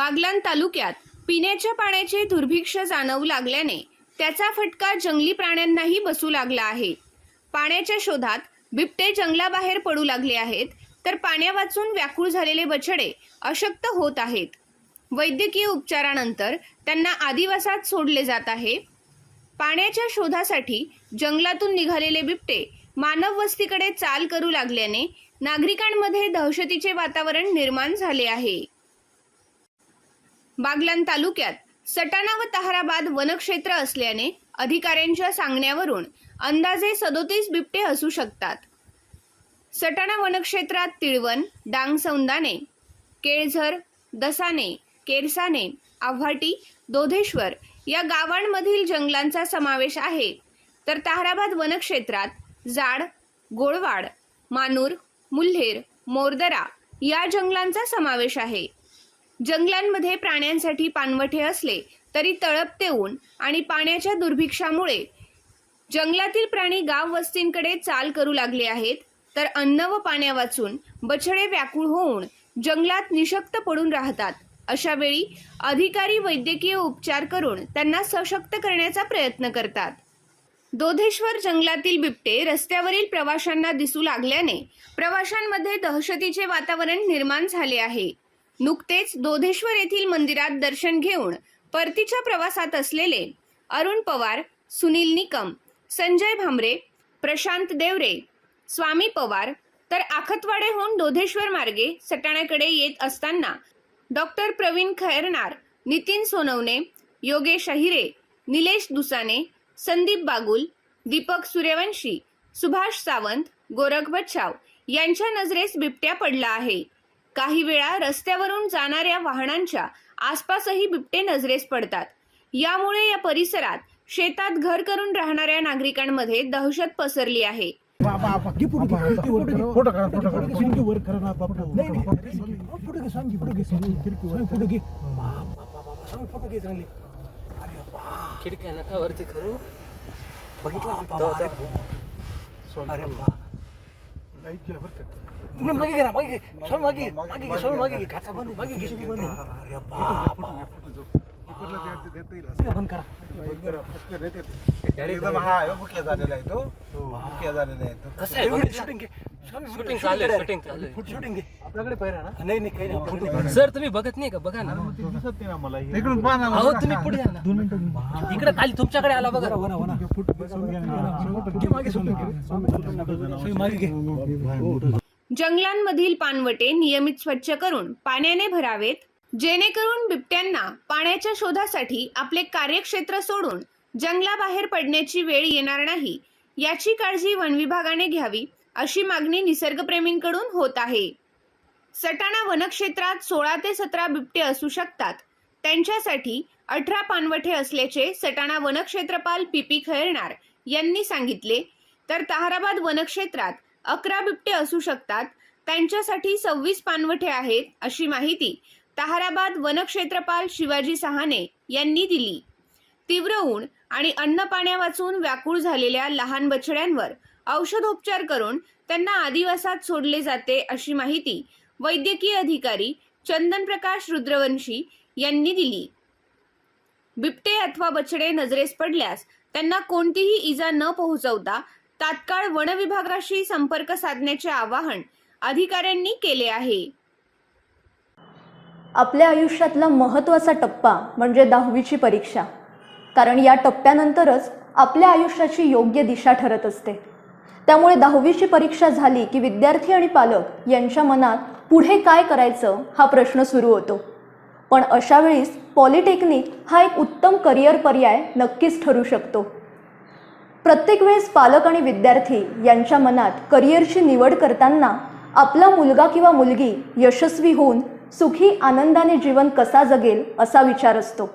बागलान तालुक्यात पिण्याच्या पाण्याचे दुर्भिक्ष जाणवू लागल्याने त्याचा फटका जंगली प्राण्यांनाही बसू लागला आहे. पाण्याच्या शोधात बिबटे जंगलाबाहेर पडू लागले आहेत तर पाण्या वाचून व्याकुळ झालेले बछडे अशक्त होत आहेत. वैद्यकीय उपचारानंतर त्यांना आदिवासात सोडले जात आहे. पाण्याच्या शोधासाठी जंगलातून निघालेले बिबटे मानव वस्तीकडे चाल करू लागल्याने नागरिकांमध्ये दहशतीचे वातावरण निर्माण झाले आहे. बागलान तालुक्यात सटाणा व ताहराबाद वनक्षेत्र असल्याने अधिकाऱ्यांच्या सांगण्यावरून अंदाजे सदोतीस बिबटे असू शकतात. सटाणा वनक्षेत्रात तिळवण डांगसौंदाने केळझर दसाने केरसाने आव्हाटी दोधेश्वर या गावांमधील जंगलांचा समावेश आहे. तर ताहराबाद वनक्षेत्रात जाड गोळवाड मानूर मुल्हेर मोरदरा या जंगलांचा समावेश आहे. जंगलांमध्ये प्राण्यांसाठी पानवठे असले तरी तळपते ऊन आणि पाण्याच्या दुर्भिक्षामुळे जंगलातील प्राणी गाव वस्तींकडे चाल करू लागले आहेत तर अन्न व पाण्या वाचून बछडे व्याकुळ होऊन जंगलात निशक्त पडून राहतात. अशा वेळी अधिकारी वैद्यकीय उपचार करून त्यांना सशक्त करण्याचा प्रयत्न करतात. दोधेश्वर जंगलातील बिबटे रस्त्यावरील प्रवाशांना दिसू लागल्याने प्रवाशांमध्ये दहशतीचे वातावरण निर्माण झाले आहे. नुकतेच दोधेश्वर येथील मंदिरात दर्शन घेऊन परतीच्या प्रवासात असलेले अरुण पवार सुनील निकम संजय भामरे प्रशांत देवरे स्वामी पवार तर आखतवाडेहून दोधेश्वर मार्गे सटाण्याकडे येत असताना डॉक्टर प्रवीण खैरनार नितीन सोनवणे योगेश अहिरे निलेश दुसाने संदीप बागुल दीपक सूर्यवंशी सुभाष सावंत गोरख बच्छाव यांच्या नजरेस बिबट्या पडला आहे. काही वेळा रस्त्यावरून जाणाऱ्या वाहनांच्या आसपासही बिबटे नजरेस पडतात. यामुळे या परिसरात शेतात घर करून राहणाऱ्या नागरिकांमध्ये दहशत पसरली आहे. खिडक्या नका वरती करू? बघितला अरे तुम्ही मागे घे ना मागे घे सोड मागे घे, मागे घे सोड मागे घे घाचा बंद मागे घे अरे बाप बंद करा एकदम हा बुकिया झालेला आहे तो बुकिया झालेला आहे तो कसं आहे शूटिंग घे शूटिंग चालू आहे शूटिंग चालू आहे शूटिंग आपल्याकडे पाहिजे ना नाही नाही काही नाही सर तुम्ही बघत नाही का? बघा ना. दिसत नाही मला. इकडून पाहा ना अहो तुम्ही पुढे या ना. दोन मिनिटं इकडे खाली तुमच्याकडे आला बघा. मागे घे जंगलांमधील पानवटे नियमित स्वच्छ करून पाण्याने भरावेत जेणेकरून बिबट्यांना पाण्याच्या शोधासाठी आपले कार्यक्षेत्र सोडून जंगलाबाहेर पडण्याची वेळ येणार नाही याची काळजी वन विभागाने घ्यावी अशी मागणी निसर्गप्रेमींकडून होत आहे. सटाणा वनक्षेत्रात सोळा ते सतरा बिबटे असू शकतात. त्यांच्यासाठी अठरा पानवठे असल्याचे सटाणा वनक्षेत्रपाल पी पी खैरणार यांनी सांगितले. तर ताहराबाद वनक्षेत्रात अकरा बिबटे असू शकतात. त्यांच्यासाठी सव्वीस पानवठे आहेत अशी माहिती ताहराबाद वनक्षेत्रपाल शिवाजी सहाने यांनी दिली. तीव्र ऊन आणि अन्न पाण्या वाचून व्याकुळ झालेल्या लहान बछड्यांवर औषधोपचार करून त्यांना आदिवासात सोडले जाते अशी माहिती वैद्यकीय अधिकारी चंदन प्रकाश रुद्रवंशी यांनी दिली. बिबटे अथवा बछडे नजरेस पडल्यास त्यांना कोणतीही इजा न पोहोचवता तात्काळ वन विभागाशी संपर्क साधण्याचे आवाहन अधिकाऱ्यांनी केले आहे. आपल्या आयुष्यातला महत्त्वाचा टप्पा म्हणजे दहावीची परीक्षा. कारण या टप्प्यानंतरच आपल्या आयुष्याची योग्य दिशा ठरत असते. त्यामुळे दहावीची परीक्षा झाली की विद्यार्थी आणि पालक यांच्या मनात पुढे काय करायचं हा प्रश्न सुरू होतो. पण अशा वेळीस पॉलिटेक्निक हा एक उत्तम करिअर पर्याय नक्कीच ठरू शकतो. प्रत्येक वेळेस पालक आणि विद्यार्थी यांच्या मनात करिअरची निवड करताना आपला मुलगा किंवा मुलगी यशस्वी होऊन सुखी आनंदाने जीवन कसा जगेल असा विचार असतो.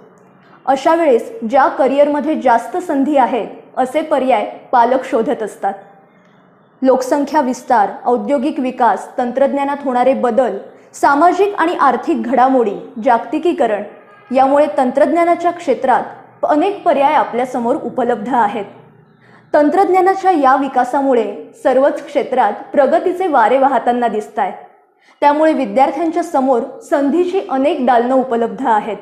अशा वेळेस ज्या करिअरमध्ये जास्त संधी आहेत असे पर्याय पालक शोधत असतात. लोकसंख्या विस्तार औद्योगिक विकास तंत्रज्ञानात होणारे बदल सामाजिक आणि आर्थिक घडामोडी जागतिकीकरण यामुळे तंत्रज्ञानाच्या क्षेत्रात अनेक पर्याय आपल्यासमोर उपलब्ध आहेत. तंत्रज्ञानाच्या या विकासामुळे सर्वच क्षेत्रात प्रगतीचे वारे वाहताना दिसत आहेत त्यामुळे विद्यार्थ्यांच्या समोर संधीची अनेक दालनं उपलब्ध आहेत.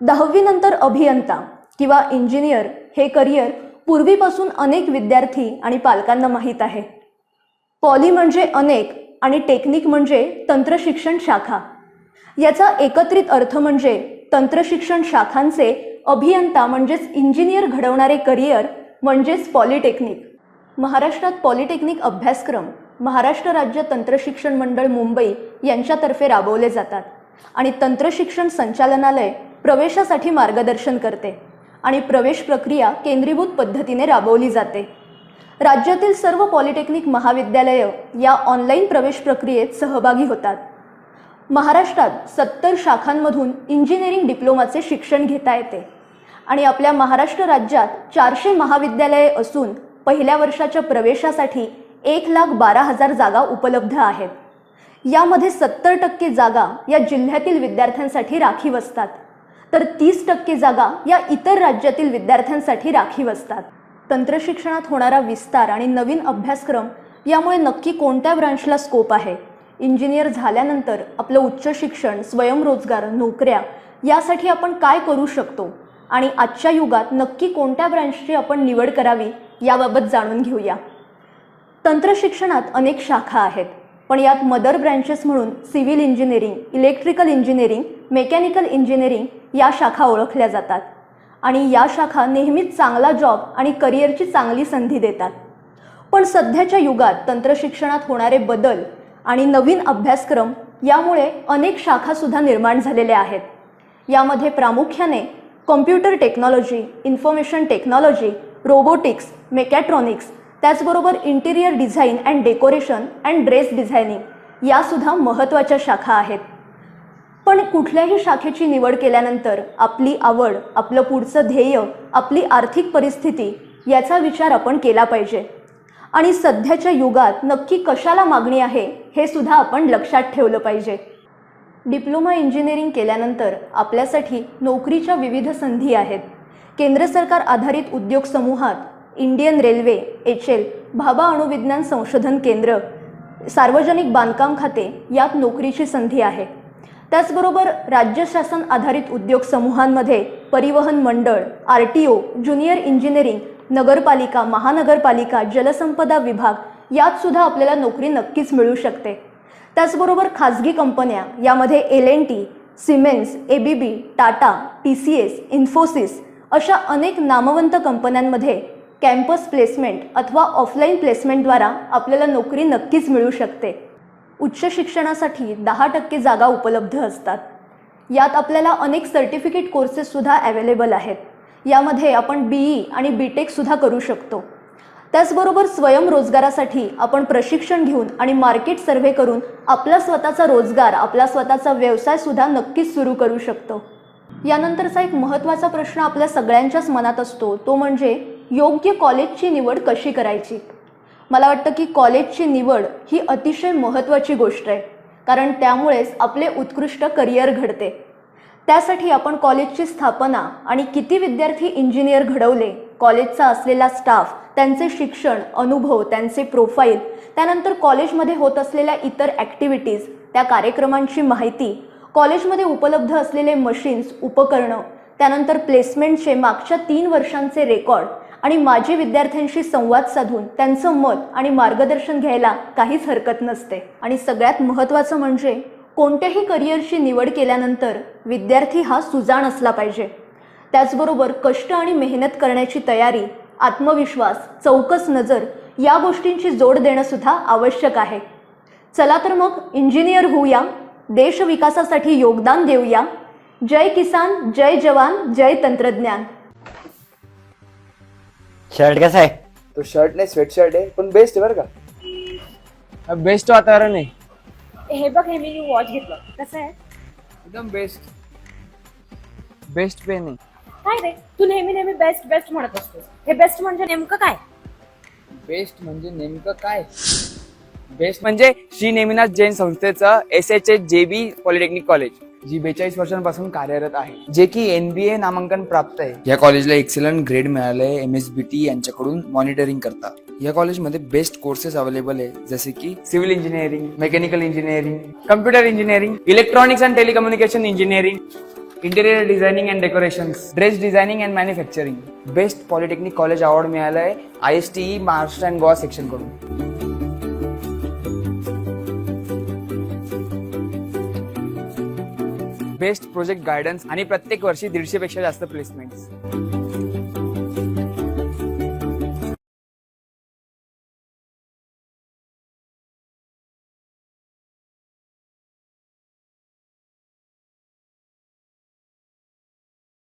दहावीनंतर अभियंता किंवा इंजिनियर हे करिअर पूर्वीपासून अनेक विद्यार्थी आणि पालकांना माहीत आहे. पॉली म्हणजे अनेक आणि टेक्निक म्हणजे तंत्रशिक्षण शाखा. याचा एकत्रित अर्थ म्हणजे तंत्रशिक्षण शाखांचे अभियंता म्हणजेच इंजिनियर घडवणारे करिअर म्हणजेच पॉलिटेक्निक. महाराष्ट्रात पॉलिटेक्निक अभ्यासक्रम महाराष्ट्र राज्य तंत्रशिक्षण मंडळ मुंबई यांच्यातर्फे राबवले जातात आणि तंत्रशिक्षण संचालनालय प्रवेशासाठी मार्गदर्शन करते आणि प्रवेश प्रक्रिया केंद्रीभूत पद्धतीने राबवली जाते. राज्यातील सर्व पॉलिटेक्निक महाविद्यालयं या ऑनलाईन प्रवेश प्रक्रियेत सहभागी होतात. महाराष्ट्रात सत्तर शाखांमधून इंजिनिअरिंग डिप्लोमाचे शिक्षण घेता येते. आणि आपल्या महाराष्ट्र राज्यात चारशे महाविद्यालये असून पहिल्या वर्षाच्या प्रवेशासाठी एक लाख बारा हजार जागा उपलब्ध आहेत. यामध्ये सत्तर टक्के जागा या जिल्ह्यातील विद्यार्थ्यांसाठी राखीव असतात. तर तीस टक्के जागा या इतर राज्यातील विद्यार्थ्यांसाठी राखीव असतात. तंत्रशिक्षणात होणारा विस्तार आणि नवीन अभ्यासक्रम यामुळे नक्की कोणत्या ब्रांचला स्कोप आहे? इंजिनियर झाल्यानंतर आपलं उच्च शिक्षण स्वयंरोजगार नोकऱ्या यासाठी आपण काय करू शकतो? आणि आजच्या युगात नक्की कोणत्या ब्रँचची आपण निवड करावी याबाबत जाणून घेऊया. तंत्रशिक्षणात अनेक शाखा आहेत पण यात मदर ब्रँचेस म्हणून civil engineering electrical engineering mechanical engineering या शाखा ओळखल्या जातात. आणि या शाखा नेहमीच चांगला जॉब आणि करिअरची चांगली संधी देतात. पण सध्याच्या युगात तंत्रशिक्षणात होणारे बदल आणि नवीन अभ्यासक्रम यामुळे अनेक शाखासुद्धा निर्माण झालेल्या आहेत. यामध्ये प्रामुख्याने computer technology information technology robotics mechatronics त्याचबरोबर interior design and decoration and dress designing यासुद्धा महत्त्वाच्या शाखा आहेत. पण कुठल्याही शाखेची निवड केल्यानंतर आपली आवड आपलं पुढचं ध्येय आपली आर्थिक परिस्थिती याचा विचार आपण केला पाहिजे. आणि सध्याच्या युगात नक्की कशाला मागणी आहे हे सुद्धा आपण लक्षात ठेवलं पाहिजे. डिप्लोमा इंजिनिअरिंग केल्यानंतर आपल्यासाठी नोकरीच्या विविध संधी आहेत. केंद्र सरकार आधारित उद्योग समूहात Indian railway H L Bhabha अणुविज्ञान संशोधन केंद्र सार्वजनिक बांधकाम खाते यात नोकरीची संधी आहे. त्याचबरोबर राज्य शासन आधारित उद्योग समूहांमध्ये परिवहन मंडळ R T O junior engineering नगरपालिका महानगरपालिका जलसंपदा विभाग यात सुद्धा आपल्याला नोकरी नक्कीच मिळू शकते. त्याचबरोबर खाजगी कंपन्या यामध्ये L N T Siemens A B B Tata T C S Infosys अशा अनेक नामवंत कंपन्यांमध्ये कॅम्पस प्लेसमेंट अथवा ऑफलाईन प्लेसमेंटद्वारा आपल्याला नोकरी नक्कीच मिळू शकते. उच्च शिक्षणासाठी दहा टक्के जागा उपलब्ध असतात. यात आपल्याला अनेक सर्टिफिकेट कोर्सेससुद्धा अवेलेबल आहेत. यामध्ये आपण बी ई आणि बी टेकसुद्धा करू शकतो. त्याचबरोबर स्वयंरोजगारासाठी आपण प्रशिक्षण घेऊन आणि मार्केट सर्व्हे करून आपला स्वतःचा रोजगार आपला स्वतःचा व्यवसायसुद्धा नक्कीच सुरू करू शकतो. यानंतरचा एक महत्त्वाचा प्रश्न आपल्या सगळ्यांच्याच मनात असतो तो म्हणजे योग्य कॉलेजची निवड कशी करायची? मला वाटतं की कॉलेजची निवड ही अतिशय महत्त्वाची गोष्ट आहे कारण त्यामुळेच आपले उत्कृष्ट करिअर घडते. त्यासाठी आपण कॉलेजची स्थापना आणि किती विद्यार्थी इंजिनियर घडवले कॉलेजचा असलेला स्टाफ त्यांचे शिक्षण अनुभव त्यांचे प्रोफाईल त्यानंतर कॉलेजमध्ये होत असलेल्या इतर ॲक्टिव्हिटीज त्या कार्यक्रमांची माहिती कॉलेजमध्ये उपलब्ध असलेले मशीन्स उपकरणं त्यानंतर प्लेसमेंटचे मागच्या तीन वर्षांचे रेकॉर्ड आणि माजी विद्यार्थ्यांशी संवाद साधून त्यांचं मत आणि मार्गदर्शन घ्यायला काहीच हरकत नसते. आणि सगळ्यात महत्त्वाचं म्हणजे कोणत्याही करिअरची निवड केल्यानंतर विद्यार्थी हा सुजाण असला पाहिजे. त्याचबरोबर कष्ट आणि मेहनत करण्याची तयारी आत्मविश्वास चौकस नजर या गोष्टींची जोड देणं सुद्धा आवश्यक आहे. चला तर मग इंजिनियर होऊया देश विकासासाठी योगदान देऊया. जय किसान जय जवान जय तंत्रज्ञान. शर्ट कसा आहे? तो शर्ट नाही स्वेट शर्ट आहे पण बेस्ट आहे बरं का. बेस्ट वातावरण आहे. हे बघ हे मी वॉच घेतलं. कसं आहे? एकदम बेस्ट बेस्ट पेन आहे. काय रे? तू नेहमी नेहमी बेस्ट बेस्ट म्हणत असतोस. हे बेस्ट म्हणजे नेमकं काय? बेस्ट म्हणजे नेमकं काय? बेस्ट म्हणजे श्री नेमिनाथ जैन संस्थेचं एस एच एच जे बी पॉलिटेक्निक कॉलेज जी बेचाळीस वर्षांपासून कार्यरत आहे. जे की एन बी ए नामांकन प्राप्त आहे. या कॉलेजला एक्सलंट ग्रेड मिळालंय एम एस बी टी यांच्याकडून मॉनिटरिंग करता या कॉलेजमध्ये बेस्ट कोर्सेस अवेलेबल आहे जसे की civil engineering mechanical engineering computer engineering electronics and telecommunication engineering interior designing and decoration dress designing and manufacturing best polytechnic college award मिळालाय I S T Maharashtra and Goa सेक्शनकडून. Best project guidance आणि प्रत्येक वर्षी दीडशे पेक्षा जास्त placements